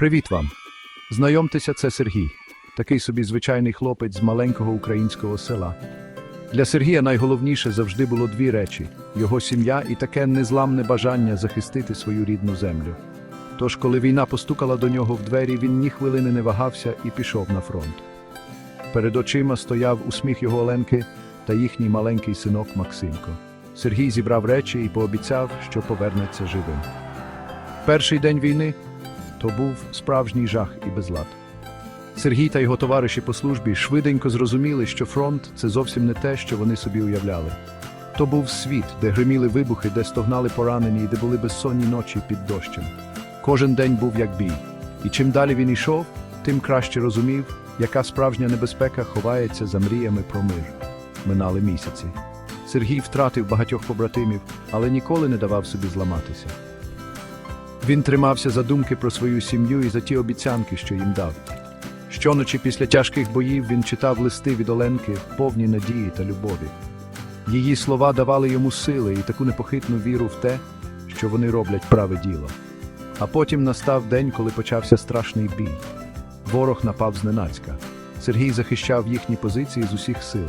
Привіт вам! Знайомтеся, це Сергій, такий собі звичайний хлопець з маленького українського села. Для Сергія найголовніше завжди було дві речі: його сім'я і таке незламне бажання захистити свою рідну землю. Тож, коли війна постукала до нього в двері, він ні хвилини не вагався і пішов на фронт. Перед очима стояв усміх його Оленки та їхній маленький синок Максимко. Сергій зібрав речі і пообіцяв, що повернеться живим. Перший день війни то був справжній жах і безлад. Сергій та його товариші по службі швиденько зрозуміли, що фронт це зовсім не те, що вони собі уявляли. То був світ, де гриміли вибухи, де стогнали поранені і де були безсонні ночі під дощем. Кожен день був як бій. І чим далі він йшов, тим краще розумів, яка справжня небезпека ховається за мріями про мир. Минали місяці. Сергій втратив багатьох побратимів, але ніколи не давав собі зламатися. Він тримався за думки про свою сім'ю і за ті обіцянки, що їм дав. Щоночі після тяжких боїв він читав листи від Оленки, повні надії та любові. Її слова давали йому сили і таку непохитну віру в те, що вони роблять праве діло. А потім настав день, коли почався страшний бій. Ворог напав зненацька. Сергій захищав їхні позиції з усіх сил.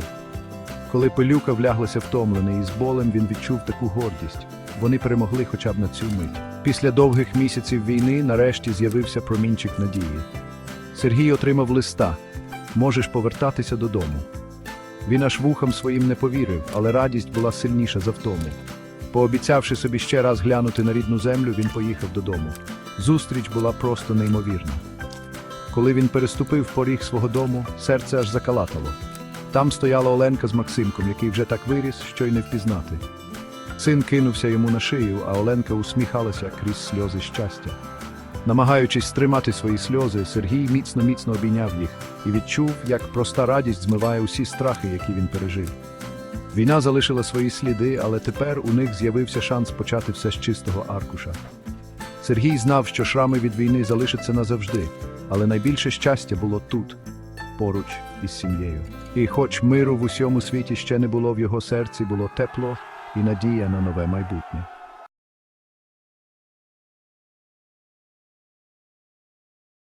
Коли пилюка вляглася втомлений і з болем, він відчув таку гордість. Вони перемогли хоча б на цю мить. Після довгих місяців війни нарешті з'явився промінчик надії. Сергій отримав листа можеш повертатися додому. Він аж вухам своїм не повірив, але радість була сильніша за втому. Пообіцявши собі ще раз глянути на рідну землю, він поїхав додому. Зустріч була просто неймовірна. Коли він переступив поріг свого дому, серце аж закалатало. Там стояла Оленка з Максимком, який вже так виріс, що й не впізнати. Син кинувся йому на шию, а Оленка усміхалася крізь сльози щастя. Намагаючись стримати свої сльози, Сергій міцно-міцно обійняв їх і відчув, як проста радість змиває усі страхи, які він пережив. Війна залишила свої сліди, але тепер у них з'явився шанс почати все з чистого аркуша. Сергій знав, що шрами від війни залишаться назавжди, але найбільше щастя було тут, поруч із сім'єю. І хоч миру в усьому світі ще не було в його серці, було тепло і надія на нове майбутнє.